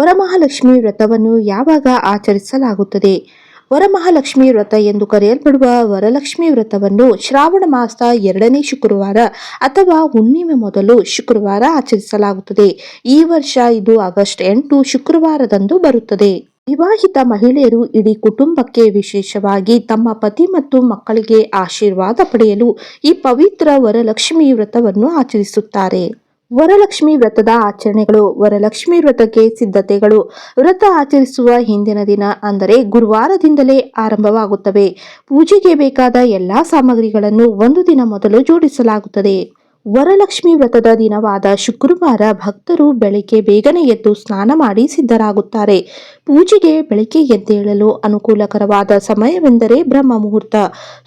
ವರಮಹಾಲಕ್ಷ್ಮಿ ವ್ರತವನ್ನು ಯಾವಾಗ ಆಚರಿಸಲಾಗುತ್ತದೆ? ವರಮಹಾಲಕ್ಷ್ಮಿ ವ್ರತ ಎಂದು ಕರೆಯಲ್ಪಡುವ ವರಲಕ್ಷ್ಮಿ ವ್ರತವನ್ನು ಶ್ರಾವಣ ಮಾಸ ಎರಡನೇ ಶುಕ್ರವಾರ ಅಥವಾ ಹುಣ್ಣಿಮೆ ಮೊದಲು ಶುಕ್ರವಾರ ಆಚರಿಸಲಾಗುತ್ತದೆ. ಈ ವರ್ಷ ಇದು ಆಗಸ್ಟ್ ಎಂಟು ಶುಕ್ರವಾರದಂದು ಬರುತ್ತದೆ. ವಿವಾಹಿತ ಮಹಿಳೆಯರು ಇಡೀ ಕುಟುಂಬಕ್ಕೆ ವಿಶೇಷವಾಗಿ ತಮ್ಮ ಪತಿ ಮತ್ತು ಮಕ್ಕಳಿಗೆ ಆಶೀರ್ವಾದ ಪಡೆಯಲು ಈ ಪವಿತ್ರ ವರಲಕ್ಷ್ಮಿ ವ್ರತವನ್ನು ಆಚರಿಸುತ್ತಾರೆ. ವರಲಕ್ಷ್ಮಿ ವ್ರತದ ಆಚರಣೆಗಳು, ವರಲಕ್ಷ್ಮಿ ವ್ರತಕ್ಕೆ ಸಿದ್ಧತೆಗಳು. ವ್ರತ ಆಚರಿಸುವ ಹಿಂದಿನ ದಿನ ಅಂದರೆ ಗುರುವಾರದಿಂದಲೇ ಆರಂಭವಾಗುತ್ತವೆ. ಪೂಜೆಗೆ ಬೇಕಾದ ಎಲ್ಲಾ ಸಾಮಗ್ರಿಗಳನ್ನು ಒಂದು ದಿನ ಮೊದಲು ಜೋಡಿಸಲಾಗುತ್ತದೆ. ವರಲಕ್ಷ್ಮಿ ವ್ರತದ ದಿನವಾದ ಶುಕ್ರವಾರ ಭಕ್ತರು ಬೆಳಿಗ್ಗೆ ಬೇಗನೆ ಎದ್ದು ಸ್ನಾನ ಮಾಡಿ ಸಿದ್ಧರಾಗುತ್ತಾರೆ. ಪೂಜೆಗೆ ಬೆಳಿಗ್ಗೆ ಎದ್ದೇಳಲು ಅನುಕೂಲಕರವಾದ ಸಮಯವೆಂದರೆ ಬ್ರಹ್ಮ ಮುಹೂರ್ತ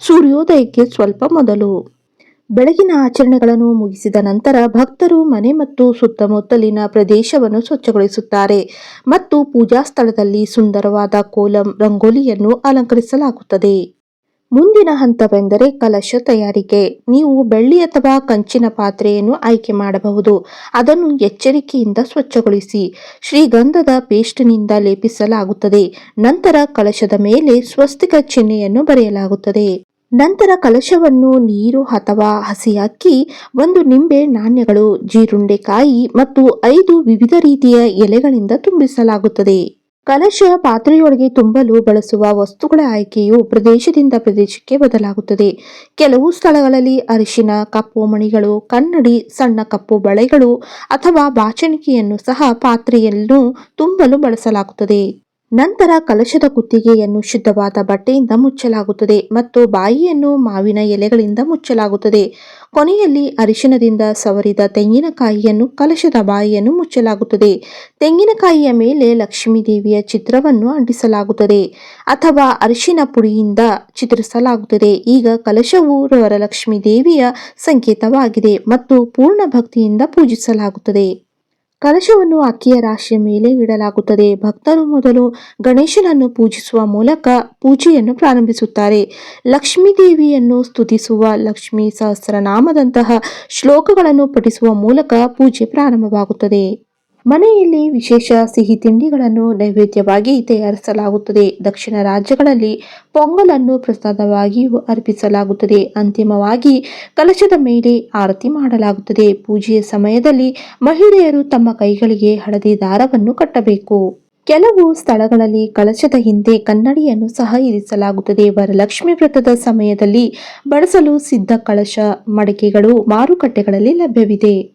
ಸೂರ್ಯೋದಯಕ್ಕೆ ಸ್ವಲ್ಪ ಮೊದಲು. ಬೆಳಗಿನ ಆಚರಣೆಗಳನ್ನು ಮುಗಿಸಿದ ನಂತರ ಭಕ್ತರು ಮನೆ ಮತ್ತು ಸುತ್ತಮುತ್ತಲಿನ ಪ್ರದೇಶವನ್ನು ಸ್ವಚ್ಛಗೊಳಿಸುತ್ತಾರೆ ಮತ್ತು ಪೂಜಾ ಸ್ಥಳದಲ್ಲಿ ಸುಂದರವಾದ ಕೋಲಂ ರಂಗೋಲಿಯನ್ನು ಅಲಂಕರಿಸಲಾಗುತ್ತದೆ. ಮುಂದಿನ ಹಂತವೆಂದರೆ ಕಲಶ ತಯಾರಿಕೆ. ನೀವು ಬೆಳ್ಳಿ ಅಥವಾ ಕಂಚಿನ ಪಾತ್ರೆಯನ್ನು ಆಯ್ಕೆ ಮಾಡಬಹುದು. ಅದನ್ನು ಎಚ್ಚರಿಕೆಯಿಂದ ಸ್ವಚ್ಛಗೊಳಿಸಿ. ಶ್ರೀಗಂಧದ ಪೇಸ್ಟ್ನಿಂದ ಲೇಪಿಸಲಾಗುತ್ತದೆ. ನಂತರ ಕಲಶದ ಮೇಲೆ ಸ್ವಸ್ತಿಕ ಚಿಹ್ನೆಯನ್ನು ಬರೆಯಲಾಗುತ್ತದೆ. ನಂತರ ಕಲಶವನ್ನು ನೀರು ಅಥವಾ ಹಸಿ ಅಕ್ಕಿ ಒಂದು ನಿಂಬೆ ನಾಣ್ಯಗಳು ಜೀರುಂಡೆಕಾಯಿ ಮತ್ತು ಐದು ವಿವಿಧ ರೀತಿಯ ಎಲೆಗಳಿಂದ ತುಂಬಿಸಲಾಗುತ್ತದೆ. ಕಲಶ ಪಾತ್ರೆಯೊಳಗೆ ತುಂಬಲು ಬಳಸುವ ವಸ್ತುಗಳ ಆಯ್ಕೆಯು ಪ್ರದೇಶದಿಂದ ಪ್ರದೇಶಕ್ಕೆ ಬದಲಾಗುತ್ತದೆ. ಕೆಲವು ಸ್ಥಳಗಳಲ್ಲಿ ಅರಿಶಿನ, ಕಪ್ಪು ಮಣಿಗಳು, ಕನ್ನಡಿ, ಸಣ್ಣ ಕಪ್ಪು ಬಳೆಗಳು ಅಥವಾ ಬಾಚಣಿಕೆಯನ್ನು ಸಹ ಪಾತ್ರೆಯನ್ನು ತುಂಬಲು ಬಳಸಲಾಗುತ್ತದೆ. ನಂತರ ಕಲಶದ ಕುತ್ತಿಗೆಯನ್ನು ಶುದ್ಧವಾದ ಬಟ್ಟೆಯಿಂದ ಮುಚ್ಚಲಾಗುತ್ತದೆ ಮತ್ತು ಬಾಯಿಯನ್ನು ಮಾವಿನ ಎಲೆಗಳಿಂದ ಮುಚ್ಚಲಾಗುತ್ತದೆ. ಕೊನೆಯಲ್ಲಿ ಅರಿಶಿನದಿಂದ ಸವರಿದ ತೆಂಗಿನಕಾಯಿಯನ್ನು ಕಲಶದ ಬಾಯಿಯನ್ನು ಮುಚ್ಚಲಾಗುತ್ತದೆ. ತೆಂಗಿನಕಾಯಿಯ ಮೇಲೆ ಲಕ್ಷ್ಮೀ ದೇವಿಯ ಚಿತ್ರವನ್ನು ಅಂಟಿಸಲಾಗುತ್ತದೆ ಅಥವಾ ಅರಿಶಿನ ಪುಡಿಯಿಂದ ಚಿತ್ರಿಸಲಾಗುತ್ತದೆ. ಈಗ ಕಲಶವು ವರಲಕ್ಷ್ಮೀ ದೇವಿಯ ಸಂಕೇತವಾಗಿದೆ ಮತ್ತು ಪೂರ್ಣ ಭಕ್ತಿಯಿಂದ ಪೂಜಿಸಲಾಗುತ್ತದೆ. ಕಲಶವನ್ನು ಅಕ್ಕಿಯ ರಾಶಿಯ ಮೇಲೆ ಇಡಲಾಗುತ್ತದೆ. ಭಕ್ತರು ಮೊದಲು ಗಣೇಶನನ್ನು ಪೂಜಿಸುವ ಮೂಲಕ ಪೂಜೆಯನ್ನು ಪ್ರಾರಂಭಿಸುತ್ತಾರೆ. ಲಕ್ಷ್ಮೀ ದೇವಿಯನ್ನು ಸ್ತುತಿಸುವ, ಲಕ್ಷ್ಮೀ ಸಹಸ್ರನಾಮದಂತಹ ಶ್ಲೋಕಗಳನ್ನು ಪಠಿಸುವ ಮೂಲಕ ಪೂಜೆ ಪ್ರಾರಂಭವಾಗುತ್ತದೆ. ಮನೆಯಲ್ಲಿ ವಿಶೇಷ ಸಿಹಿ ತಿಂಡಿಗಳನ್ನು ನೈವೇದ್ಯವಾಗಿ ತಯಾರಿಸಲಾಗುತ್ತದೆ. ದಕ್ಷಿಣ ರಾಜ್ಯಗಳಲ್ಲಿ ಪೊಂಗಲನ್ನು ಪ್ರಸಾದವಾಗಿಯೂ ಅರ್ಪಿಸಲಾಗುತ್ತದೆ. ಅಂತಿಮವಾಗಿ ಕಲಶದ ಮೇಲೆ ಆರತಿ ಮಾಡಲಾಗುತ್ತದೆ. ಪೂಜೆಯ ಸಮಯದಲ್ಲಿ ಮಹಿಳೆಯರು ತಮ್ಮ ಕೈಗಳಿಗೆ ಹಳದಿ ದಾರವನ್ನು ಕಟ್ಟಬೇಕು. ಕೆಲವು ಸ್ಥಳಗಳಲ್ಲಿ ಕಲಶದ ಹಿಂದೆ ಕನ್ನಡಿಯನ್ನು ಸಹ ಇರಿಸಲಾಗುತ್ತದೆ. ವರಲಕ್ಷ್ಮಿ ವ್ರತದ ಸಮಯದಲ್ಲಿ ಬಳಸಲು ಸಿದ್ಧ ಕಳಶ ಮಡಿಕೆಗಳು ಮಾರುಕಟ್ಟೆಗಳಲ್ಲಿ ಲಭ್ಯವಿದೆ.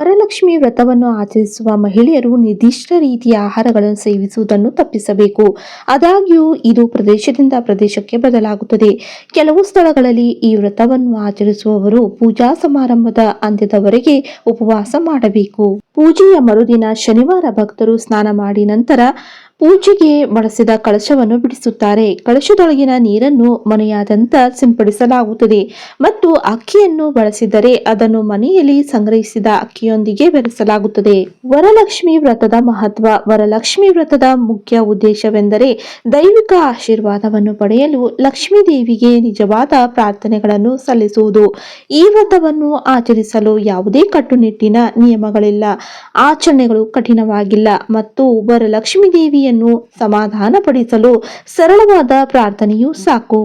ವರಲಕ್ಷ್ಮಿ ವ್ರತವನ್ನು ಆಚರಿಸುವ ಮಹಿಳೆಯರು ನಿರ್ದಿಷ್ಟ ರೀತಿಯ ಆಹಾರಗಳನ್ನು ಸೇವಿಸುವುದನ್ನು ತಪ್ಪಿಸಬೇಕು. ಆದಾಗ್ಯೂ, ಇದು ಪ್ರದೇಶದಿಂದ ಪ್ರದೇಶಕ್ಕೆ ಬದಲಾಗುತ್ತದೆ. ಕೆಲವು ಸ್ಥಳಗಳಲ್ಲಿ ಈ ವ್ರತವನ್ನು ಆಚರಿಸುವವರು ಪೂಜಾ ಸಮಾರಂಭದ ಅಂತ್ಯದವರೆಗೆ ಉಪವಾಸ ಮಾಡಬೇಕು. ಪೂಜೆಯ ಮರುದಿನ ಶನಿವಾರ ಭಕ್ತರು ಸ್ನಾನ ಮಾಡಿ ನಂತರ ಪೂಜೆಗೆ ಬಳಸಿದ ಕಳಶವನ್ನು ಬಿಡಿಸುತ್ತಾರೆ. ಕಳಶದೊಳಗಿನ ನೀರನ್ನು ಮನೆಯಾದಂತ ಸಿಂಪಡಿಸಲಾಗುತ್ತದೆ. ಮತ್ತು ಅಕ್ಕಿಯನ್ನು ಬಳಸಿದರೆ ಅದನ್ನು ಮನೆಯಲ್ಲಿ ಸಂಗ್ರಹಿಸಿದ ಅಕ್ಕಿಯೊಂದಿಗೆ ಬೆರೆಸಲಾಗುತ್ತದೆ. ವರಲಕ್ಷ್ಮಿ ವ್ರತದ ಮಹತ್ವ. ವರಲಕ್ಷ್ಮಿ ವ್ರತದ ಮುಖ್ಯ ಉದ್ದೇಶವೆಂದರೆ ದೈವಿಕ ಆಶೀರ್ವಾದವನ್ನು ಪಡೆಯಲು ಲಕ್ಷ್ಮೀ ದೇವಿಗೆ ನಿಜವಾದ ಪ್ರಾರ್ಥನೆಗಳನ್ನು ಸಲ್ಲಿಸುವುದು. ಈ ವ್ರತವನ್ನು ಆಚರಿಸಲು ಯಾವುದೇ ಕಟ್ಟುನಿಟ್ಟಿನ ನಿಯಮಗಳಿಲ್ಲ. ಆಚರಣೆಗಳು ಕಠಿಣವಾಗಿಲ್ಲ. ಮತ್ತು ವರಲಕ್ಷ್ಮೀ ದೇವಿಯನ್ನು ಸಮಾಧಾನಪಡಿಸಲು ಸರಳವಾದ ಪ್ರಾರ್ಥನೆಯೂ ಸಾಕು.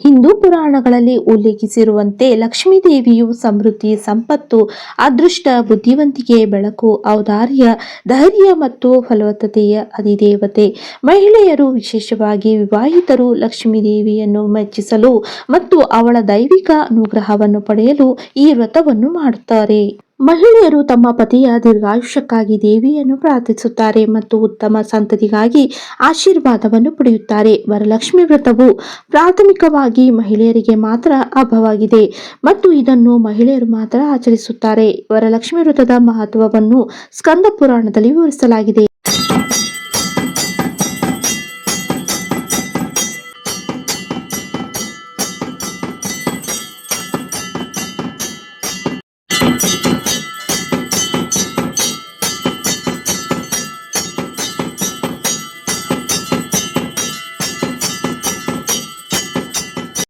ಹಿಂದೂ ಪುರಾಣಗಳಲ್ಲಿ ಉಲ್ಲೇಖಿಸಿರುವಂತೆ ಲಕ್ಷ್ಮೀ ದೇವಿಯು ಸಮೃದ್ಧಿ, ಸಂಪತ್ತು, ಅದೃಷ್ಟ, ಬುದ್ಧಿವಂತಿಕೆ, ಬೆಳಕು, ಔದಾರ್ಯ, ಧೈರ್ಯ ಮತ್ತು ಫಲವತ್ತತೆಯ ಅಧಿದೇವತೆ. ಮಹಿಳೆಯರು ವಿಶೇಷವಾಗಿ ವಿವಾಹಿತರು ಲಕ್ಷ್ಮೀ ದೇವಿಯನ್ನು ಮೆಚ್ಚಿಸಲು ಮತ್ತು ಅವಳ ದೈವಿಕ ಅನುಗ್ರಹವನ್ನು ಪಡೆಯಲು ಈ ವ್ರತವನ್ನು ಮಾಡುತ್ತಾರೆ. ಮಹಿಳೆಯರು ತಮ್ಮ ಪತಿಯ ದೀರ್ಘಾಯುಷ್ಯಕ್ಕಾಗಿ ದೇವಿಯನ್ನು ಪ್ರಾರ್ಥಿಸುತ್ತಾರೆ ಮತ್ತು ಉತ್ತಮ ಸಂತತಿಗಾಗಿ ಆಶೀರ್ವಾದವನ್ನು ಪಡೆಯುತ್ತಾರೆ. ವರಲಕ್ಷ್ಮಿ ವ್ರತವು ಪ್ರಾಥಮಿಕವಾಗಿ ಮಹಿಳೆಯರಿಗೆ ಮಾತ್ರ ಹಬ್ಬವಾಗಿದೆ ಮತ್ತು ಇದನ್ನು ಮಹಿಳೆಯರು ಮಾತ್ರ ಆಚರಿಸುತ್ತಾರೆ. ವರಲಕ್ಷ್ಮಿ ವ್ರತದ ಮಹತ್ವವನ್ನು ಸ್ಕಂದ ಪುರಾಣದಲ್ಲಿ ವಿವರಿಸಲಾಗಿದೆ.